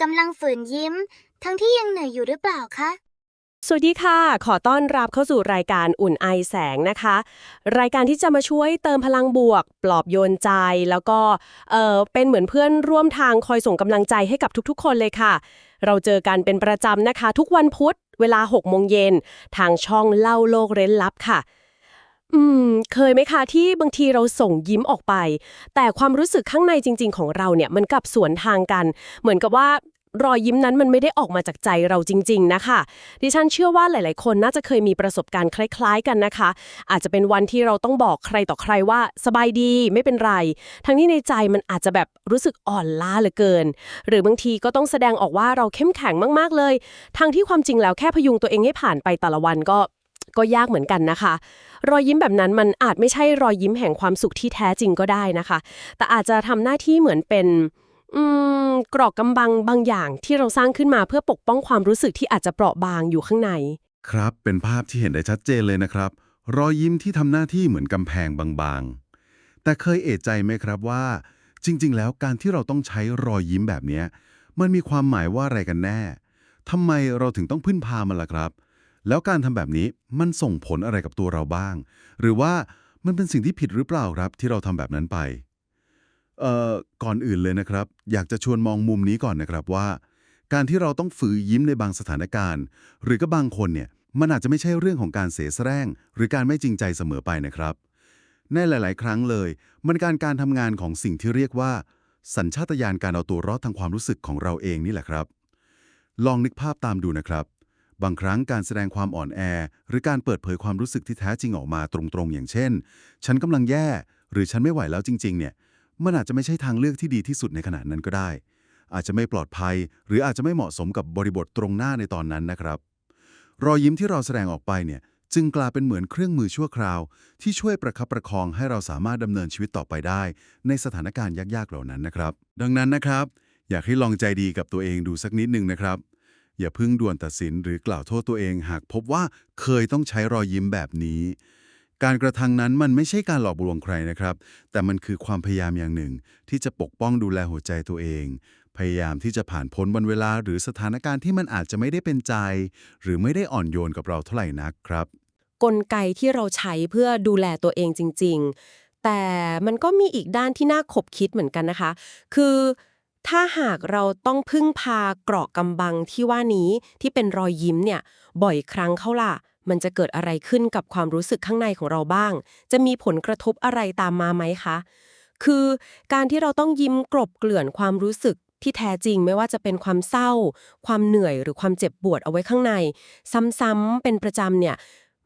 กำลังฝืนยิ้ม ทั้งที่ยังเหนื่อยอยู่หรือเปล่าคะ สวัสดีค่ะ ขอต้อนรับเข้าสู่รายการอุ่นไอแสงนะคะ รายการที่จะมาช่วยเติมพลังบวก ปลอบโยนใจ แล้วก็เออเป็นเหมือนเพื่อนร่วมทางคอยส่งกำลังใจให้กับทุกๆ คนเลยค่ะ เราเจอกันเป็นประจำนะคะ ทุกวันพุธเวลา6โมงเย็นทางช่องเล่าโลกเร้นลับค่ะ อืม เคยไหมคะที่บางทีเราส่งยิ้มออกไป แต่ความรู้สึกข้างในจริง ๆ ของเราเนี่ยมันกลับสวนทางกัน เหมือนกับว่ารอยยิ้มนั้นมันไม่ได้ออกมาจากใจเราจริง ๆ นะคะ ดิฉันเชื่อว่าหลาย ๆ คนน่าจะเคยมีประสบการณ์คล้าย ๆ กันนะคะ อาจจะเป็นวันที่เราต้องบอกใครต่อใครว่าสบายดีไม่เป็นไร ทั้งที่ในใจมันอาจจะแบบรู้สึกอ่อนล้าเหลือเกิน หรือบางทีก็ต้องแสดงออกว่าเราเข้มแข็งมาก ๆ เลย ทั้งที่ความจริงแล้วแค่พยุงตัวเองให้ผ่านไปแต่ละวันก็ ก็ยากเหมือนกันนะคะ รอยยิ้มแบบนั้นมันอาจไม่ใช่รอยยิ้มแห่งความสุขที่แท้จริงก็ได้นะคะ แต่อาจจะทำหน้าที่เหมือนเป็นกรอกกำบังบางอย่างที่เราสร้างขึ้นมาเพื่อปกป้องความรู้สึกที่อาจจะเปราะบางอยู่ข้างใน ครับเป็นภาพที่เห็นได้ชัดเจนเลยนะครับ รอยยิ้มที่ทำหน้าที่เหมือนกำแพงบางๆ แต่เคยเอะใจไหมครับว่า จริง ๆ แล้วการที่เราต้องใช้รอยยิ้มแบบนี้มันมีความหมายว่าอะไรกันแน่ทำไมเราถึงต้องพึ่งพามันล่ะครับ แล้วการทำแบบนี้มันส่งผลอะไรกับตัวเราบ้าง หรือว่ามันเป็นสิ่งที่ผิดหรือเปล่าครับที่เราทำแบบนั้นไปเอ่อก่อนอื่นเลยนะครับ อยากจะชวนมองมุมนี้ก่อนนะครับว่า การที่เราต้องฝืนยิ้มในบางสถานการณ์ หรือก็บางคนเนี่ยมันอาจจะไม่ใช่เรื่องของการเสแสร้ง หรือการไม่จริงใจเสมอไปนะครับ ในหลาย ๆ ครั้งเลย มันการการทำงานของสิ่งที่เรียกว่า สัญชาตญาณการเอาตัวรอดทางความรู้สึกของเราเองนี่แหละครับ ลองนึกภาพตามดูนะครับ บางครั้งการแสดงความอ่อนแอ หรือการเปิดเผยความรู้สึกที่แท้จริงออกมาตรงๆ อย่างเช่น ฉันกำลังแย่ หรือฉันไม่ไหวแล้วจริง ๆ เนี่ย มันอาจจะไม่ใช่ทางเลือกที่ดีที่สุดในขณะนั้นก็ได้ อาจจะไม่ปลอดภัย หรืออาจจะไม่เหมาะสมกับบริบทตรงหน้าในตอนนั้นนะครับ รอยยิ้มที่เราแสดงออกไปเนี่ยจึงกลายเป็นเหมือนเครื่องมือชั่วคราว ที่ช่วยประคับประคองให้เราสามารถดำเนินชีวิตต่อไปได้ ในสถานการณ์ยากๆเหล่านั้นนะครับ ดังนั้นนะครับ อยากให้ลองใจดีกับตัวเองดูสักนิดหนึ่งนะครับ อย่าเพิ่งด่วนตัดสินหรือกล่าวโทษตัวเองหากพบว่าเคยต้องใช้รอยยิ้มแบบนี้ การกระทำนั้นมันไม่ใช่การหลอกลวงใครนะครับ แต่มันคือความพยายามอย่างหนึ่ง ที่จะปกป้องดูแลหัวใจตัวเอง พยายามที่จะผ่านพ้นวันเวลาหรือสถานการณ์ที่มันอาจจะไม่ได้เป็นใจ หรือไม่ได้อ่อนโยนกับเราเท่าไหร่นักครับ กลไกที่เราใช้เพื่อดูแลตัวเองจริง ๆ แต่มันก็มีอีกด้านที่น่าขบคิดเหมือนกันนะคะ คือ ถ้าหากเราต้องพึ่งพากรอกกำบังที่ว่านี้ที่เป็นรอยยิ้มเนี่ย บ่อยครั้งเข้าล่ะ มันจะเกิดอะไรขึ้นกับความรู้สึกข้างในของเราบ้าง จะมีผลกระทบอะไรตามมาไหมคะ คือการที่เราต้องยิ้มกลบเกลื่อนความรู้สึกที่แท้จริงไม่ว่าจะเป็นความเศร้า ความเหนื่อยหรือความเจ็บปวดเอาไว้ข้างใน ซ้ำๆเป็นประจำเนี่ย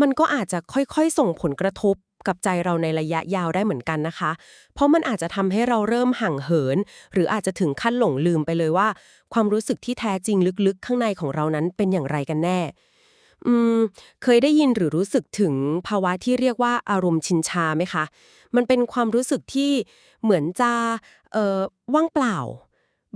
มันก็อาจจะค่อยๆ ส่งผลกระทบ กับใจเราในระยะยาวได้เหมือนกันนะคะ เพราะมันอาจจะทำให้เราเริ่มห่างเหิน หรืออาจจะถึงขั้นหลงลืมไปเลยว่า ความรู้สึกที่แท้จริงลึกๆ ข้างในของเรานั้นเป็นอย่างไรกันแน่ อืม เคยได้ยินหรือรู้สึกถึงภาวะที่เรียกว่าอารมณ์ชินชาไหมคะ มันเป็นความรู้สึกที่เหมือนจะเอ่อว่างเปล่า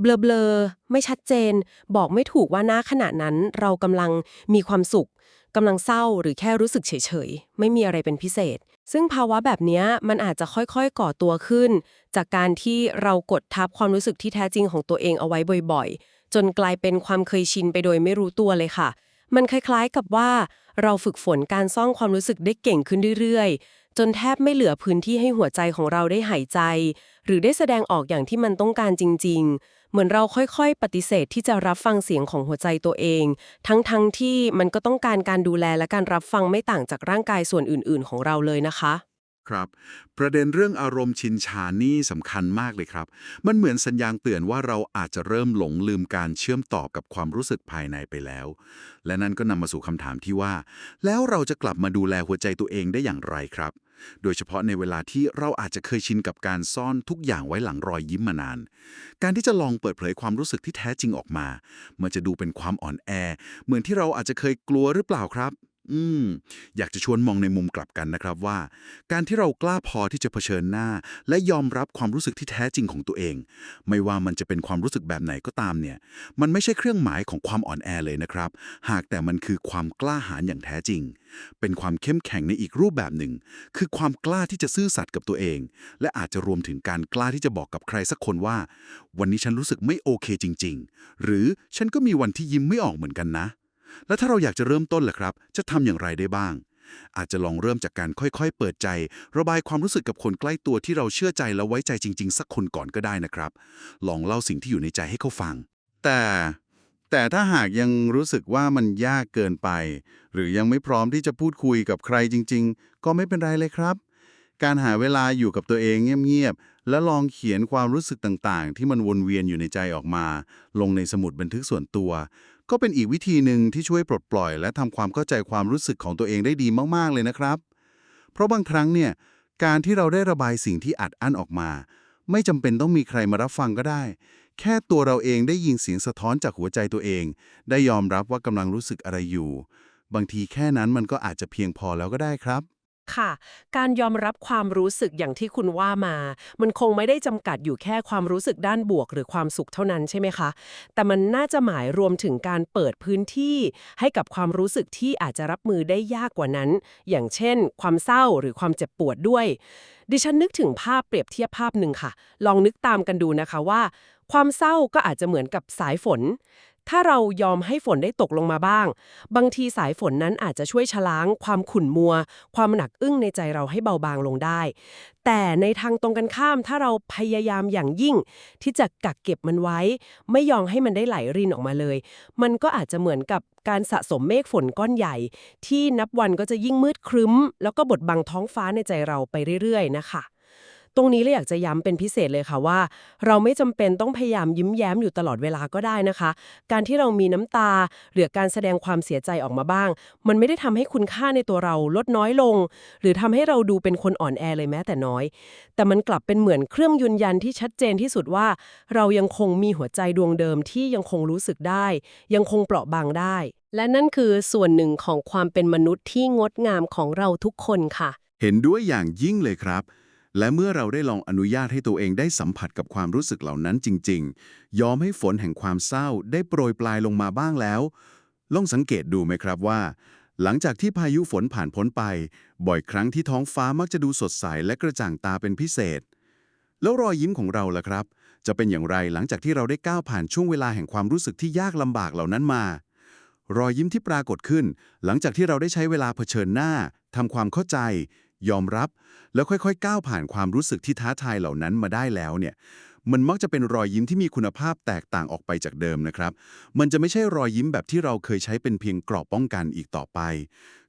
เบลอๆไม่ชัดเจน บอกไม่ถูกว่าหน้าขณะนั้นเรากำลังมีความสุขกำลังเศร้าหรือแค่รู้สึกเฉยๆ ไม่มีอะไรเป็นพิเศษ ซึ่งภาวะแบบนี้มันอาจจะค่อยๆ ก่อตัวขึ้น จากการที่เรากดทับความรู้สึกที่แท้จริงของตัวเองเอาไว้บ่อยๆ จนกลายเป็นความเคยชินไปโดยไม่รู้ตัวเลยค่ะ มันคล้ายๆกับว่า เราฝึกฝนการซ่องความรู้สึกได้เก่งขึ้นเรื่อยๆ จนแทบไม่เหลือพื้นที่ให้หัวใจของเราได้หายใจ หรือได้แสดงออกอย่างที่มันต้องการจริง ๆ เหมือนเราค่อยๆ ปฏิเสธที่จะรับฟังเสียงของหัวใจตัวเอง ทั้งๆทที่มันก็ต้องการการดูแลและการรับฟังไม่ต่างจากร่างกายส่วนอื่น ๆ ของเราเลยนะคะ ครับ ประเด็นเรื่องอารมณ์ชินชานี่สำคัญมากเลยครับ มันเหมือนสัญญาณเตือนว่าเราอาจจะเริ่มหลงลืมการเชื่อมต่อกับความรู้สึกภายในไปแล้ว และนั่นก็นำมาสู่คำถามที่ว่า แล้วเราจะกลับมาดูแลหัวใจตัวเองได้อย่างไรครับ โดยเฉพาะในเวลาที่เราอาจจะเคยชินกับการซ่อนทุกอย่างไว้หลังรอยยิ้มมานาน การที่จะลองเปิดเผยความรู้สึกที่แท้จริงออกมา มันจะดูเป็นความอ่อนแอ เหมือนที่เราอาจจะเคยกลัวหรือเปล่าครับ อืม อยากจะชวนมองในมุมกลับกันนะครับว่า การที่เรากล้าพอที่จะเผชิญหน้า และยอมรับความรู้สึกที่แท้จริงของตัวเอง ไม่ว่ามันจะเป็นความรู้สึกแบบไหนก็ตามเนี่ย มันไม่ใช่เครื่องหมายของความอ่อนแอเลยนะครับ หากแต่มันคือความกล้าหาญอย่างแท้จริง เป็นความเข้มแข็งในอีกรูปแบบหนึ่ง คือความกล้าที่จะซื่อสัตย์กับตัวเอง และอาจจะรวมถึงการกล้าที่จะบอกกับใครสักคนว่า วันนี้ฉันรู้สึกไม่โอเคจริง ๆ หรือฉันก็มีวันที่ยิ้มไม่ออกเหมือนกันนะ แล้วถ้าเราอยากจะเริ่มต้นล่ะครับ จะทำอย่างไรได้บ้าง อาจจะลองเริ่มจากการค่อยๆ เปิดใจ ระบายความรู้สึกกับคนใกล้ตัวที่เราเชื่อใจและไว้ใจจริง ๆ สักคนก่อนก็ได้นะครับ ลองเล่าสิ่งที่อยู่ในใจให้เขาฟัง แต่แต่ถ้าหากยังรู้สึกว่ามันยากเกินไป หรือยังไม่พร้อมที่จะพูดคุยกับใครจริง ๆ ก็ไม่เป็นไรเลยครับ การหาเวลาอยู่กับตัวเองเงียบๆและลองเขียนความรู้สึกต่างๆ ที่มันวนเวียนอยู่ในใจออกมา ลงในสมุดบันทึกส่วนตัว ก็เป็นอีกวิธีหนึ่งที่ช่วยปลดปล่อย และทำความเข้าใจความรู้สึกของตัวเองได้ดีมากๆเลยนะครับ เพราะบางครั้งเนี่ยการที่เราได้ระบายสิ่งที่อัดอั้นออกมา ไม่จำเป็นต้องมีใครมารับฟังก็ได้ แค่ตัวเราเองได้ยินเสียงสะท้อนจากหัวใจตัวเอง ได้ยอมรับว่ากำลังรู้สึกอะไรอยู่ บางทีแค่นั้นมันก็อาจจะเพียงพอแล้วก็ได้ครับ ค่ะ การยอมรับความรู้สึกอย่างที่คุณว่ามา มันคงไม่ได้จำกัดอยู่แค่ความรู้สึกด้านบวกหรือความสุขเท่านั้นใช่ไหมคะ แต่มันน่าจะหมายรวมถึงการเปิดพื้นที่ ให้กับความรู้สึกที่อาจจะรับมือได้ยากกว่านั้น อย่างเช่น ความเศร้าหรือความเจ็บปวดด้วย ดิฉันนึกถึงภาพเปรียบเทียบภาพหนึ่งค่ะ ลองนึกตามกันดูนะคะว่า ความเศร้าก็อาจจะเหมือนกับสายฝน ถ้าเรายอมให้ฝนได้ตกลงมาบ้าง บางทีสายฝนนั้นอาจจะช่วยชะล้าง ความขุ่นมัว ความหนักอึ้งในใจเราให้เบาบางลงได้ แต่ในทางตรงกันข้ามถ้าเราพยายามอย่างยิ่ง ที่จะกักเก็บมันไว้ ไม่ยอมให้มันได้ไหลรินออกมาเลย มันก็อาจจะเหมือนกับการสะสมเมฆฝนก้อนใหญ่ ที่นับวันก็จะยิ่งมืดครึ้ม แล้วก็บดบังท้องฟ้าในใจเราไปเรื่อยๆ นะคะ ตรงนี้เลยอยากจะย้ำเป็นพิเศษเลยค่ะว่า เราไม่จำเป็นต้องพยายามยิ้มแย้มอยู่ตลอดเวลาก็ได้นะคะ การที่เรามีน้ำตา หรือการแสดงความเสียใจออกมาบ้าง มันไม่ได้ทำให้คุณค่าในตัวเราลดน้อยลง หรือทำให้เราดูเป็นคนอ่อนแอเลยแม้แต่น้อย แต่มันกลับเป็นเหมือนเครื่องยืนยันที่ชัดเจนที่สุดว่า เรายังคงมีหัวใจดวงเดิมที่ยังคงรู้สึกได้ ยังคงเปราะบางได้ และนั่นคือส่วนหนึ่งของความเป็นมนุษย์ที่งดงามของเราทุกคนค่ะ เห็นด้วยอย่างยิ่งเลยครับ และเมื่อเราได้ลองอนุญาตให้ตัวเองได้สัมผัสกับความรู้สึกเหล่านั้นจริง ๆ ยอมให้ฝนแห่งความเศร้าได้โปรยปลายลงมาบ้างแล้ว ลองสังเกตดูไหมครับว่า หลังจากที่พายุฝนผ่านพ้นไป บ่อยครั้งที่ท้องฟ้ามักจะดูสดใสและกระจ่างตาเป็นพิเศษ แล้วรอยยิ้มของเราล่ะครับ จะเป็นอย่างไรหลังจากที่เราได้ก้าวผ่านช่วงเวลาแห่งความรู้สึกที่ยากลำบากเหล่านั้นมารอยยิ้มที่ปรากฏขึ้น หลังจากที่เราได้ใช้เวลาเผชิญหน้าทำความเข้าใจ ยอมรับ แล้วค่อยๆ ก้าวผ่านความรู้สึกที่ท้าทายเหล่านั้นมาได้แล้วเนี่ย มันมักจะเป็นรอยยิ้มที่มีคุณภาพแตกต่างออกไปจากเดิมนะครับ มันจะไม่ใช่รอยยิ้มแบบที่เราเคยใช้เป็นเพียงกรอบป้องกันอีกต่อไป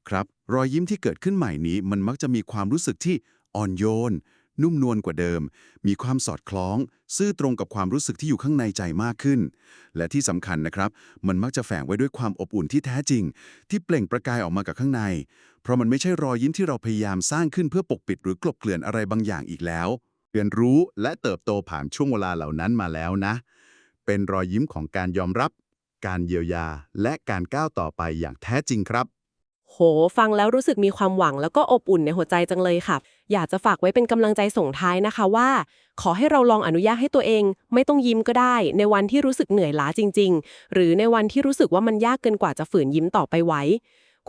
ครับ รอยยิ้มที่เกิดขึ้นใหม่นี้ มันมักจะมีความรู้สึกที่อ่อนโยน นุ่มนวลกว่าเดิม มีความสอดคล้อง ซื่อตรงกับความรู้สึกที่อยู่ข้างในใจมากขึ้น และที่สำคัญนะครับ มันมักจะแฝงไว้ด้วยความอบอุ่นที่แท้จริง ที่เปล่งประกายออกมากับข้างใน เพราะมันไม่ใช่รอยยิ้มที่เราพยายามสร้างขึ้นเพื่อปกปิดหรือกลบเกลื่อนอะไรบางอย่างอีกแล้ว เรียนรู้และเติบโตผ่านช่วงเวลาเหล่านั้นมาแล้วนะ เป็นรอยยิ้มของการยอมรับ การเยียวยา และการก้าวต่อไปอย่างแท้จริงครับ โห ฟังแล้วรู้สึกมีความหวังแล้วก็อบอุ่นในหัวใจจังเลยค่ะ อยากจะฝากไว้เป็นกำลังใจส่งท้ายนะคะว่า ขอให้เราลองอนุญาตให้ตัวเอง ไม่ต้องยิ้มก็ได้ ในวันที่รู้สึกเหนื่อยล้าจริง ๆ หรือในวันที่รู้สึกว่ามันยากเกินกว่าจะฝืนยิ้มต่อไปไหว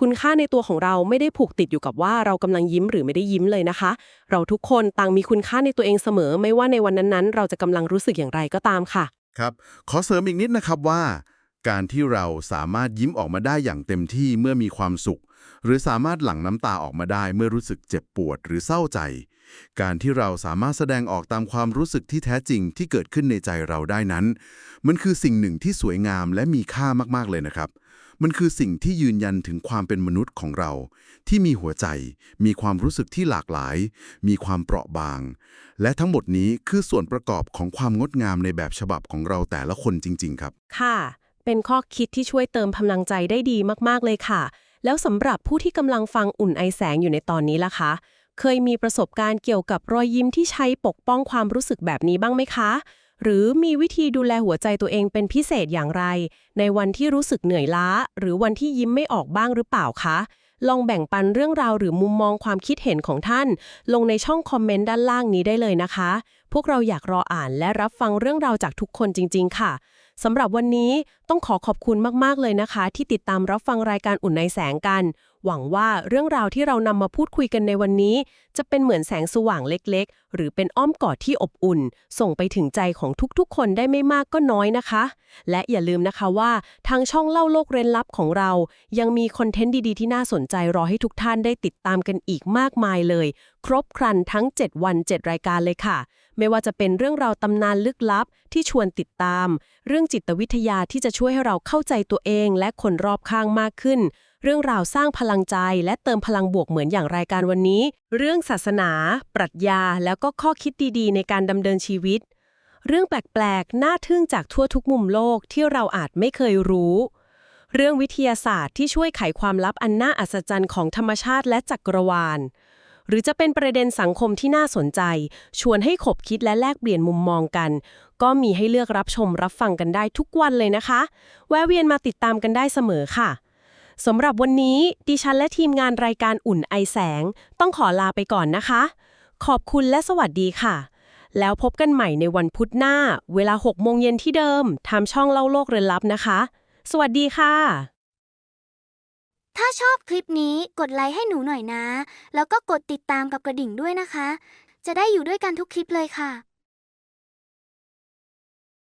คุณค่าในตัวของเราไม่ได้ผูกติดอยู่กับว่าเรากำลังยิ้มหรือไม่ได้ยิ้มเลยนะคะ เราทุกคนต่างมีคุณค่าในตัวเองเสมอ ไม่ว่าในวันนั้นๆ เราจะกำลังรู้สึกอย่างไรก็ตามค่ะ ครับ ขอเสริมอีกนิดนะครับว่า การที่เราสามารถยิ้มออกมาได้อย่างเต็มที่เมื่อมีความสุข หรือสามารถหลั่งน้ำตาออกมาได้เมื่อรู้สึกเจ็บปวดหรือเศร้าใจ การที่เราสามารถแสดงออกตามความรู้สึกที่แท้จริงที่เกิดขึ้นในใจเราได้นั้น มันคือสิ่งหนึ่งที่สวยงามและมีค่ามากๆเลยนะครับ มันคือสิ่งที่ยืนยันถึงความเป็นมนุษย์ของเรา ที่มีหัวใจ มีความรู้สึกที่หลากหลาย มีความเปราะบาง และทั้งหมดนี้คือส่วนประกอบของความงดงามในแบบฉบับของเราแต่ละคนจริง ๆ ครับ ค่ะ เป็นข้อคิดที่ช่วยเติมพลังใจได้ดีมากๆเลยค่ะ แล้วสำหรับผู้ที่กำลังฟังอุ่นไอแสงอยู่ในตอนนี้ล่ะคะ เคยมีประสบการณ์เกี่ยวกับรอยยิ้มที่ใช้ปกป้องความรู้สึกแบบนี้บ้างไหมคะ หรือมีวิธีดูแลหัวใจตัวเองเป็นพิเศษอย่างไร ในวันที่รู้สึกเหนื่อยล้า หรือวันที่ยิ้มไม่ออกบ้างหรือเปล่าคะลองแบ่งปันเรื่องราวหรือมุมมองความคิดเห็นของท่าน ลงในช่องคอมเมนต์ด้านล่างนี้ได้เลยนะคะ พวกเราอยากรออ่านและรับฟังเรื่องราวจากทุกคนจริง ๆ ค่ะสำหรับวันนี้ต้องขอขอบคุณมากๆเลยนะคะ ที่ติดตามรับฟังรายการอุ่นในแสงกัน หวังว่าเรื่องราวที่เรานำมาพูดคุยกันในวันนี้ จะเป็นเหมือนแสงสว่างเล็กๆ หรือเป็นอ้อมกอดที่อบอุ่น ส่งไปถึงใจของทุกๆ คนได้ไม่มากก็น้อยนะคะ และอย่าลืมนะคะว่า ทางช่องเล่าโลกเร้นลับของเรา ยังมีคอนเทนต์ดีๆที่น่าสนใจรอให้ทุกท่านได้ติดตามกันอีกมากมายเลย ครบครันทั้ง 7 วัน 7 รายการเลยค่ะ ไม่ว่าจะเป็นเรื่องราวตำนานลึกลับที่ชวนติดตาม เรื่องจิตวิทยาที่จะช่วยให้เราเข้าใจตัวเองและคนรอบข้างมากขึ้น เรื่องราวสร้างพลังใจและเติมพลังบวกเหมือนอย่างรายการวันนี้ เรื่องศาสนา ปรัชญา แล้วก็ข้อคิดดีๆ ในการดำเนินชีวิต เรื่องแปลกๆ น่าทึ่งจากทั่วทุกมุมโลกที่เราอาจไม่เคยรู้ เรื่องวิทยาศาสตร์ที่ช่วยไขความลับอันน่าอัศจรรย์ของธรรมชาติและจักรวาลหรือจะเป็นประเด็นสังคมที่น่าสนใจ ชวนให้ขบคิดและแลกเปลี่ยนมุมมองกัน ก็มีให้เลือกรับชมรับฟังกันได้ทุกวันเลยนะคะ แวะเวียนมาติดตามกันได้เสมอค่ะสำหรับวันนี้ดิฉันและทีมงานรายการอุ่นไอแสง ต้องขอลาไปก่อนนะคะ ขอบคุณและสวัสดีค่ะ แล้วพบกันใหม่ในวันพุธหน้า เวลา6โมงเย็นที่เดิมทางช่องเล่าโลกเรือนลับนะคะ สวัสดีค่ะ ถ้าชอบคลิปนี้กดไลค์ให้หนูหน่อยนะ แล้วก็กดติดตามกับกระดิ่งด้วยนะคะ จะได้อยู่ด้วยกันทุกคลิปเลยค่ะ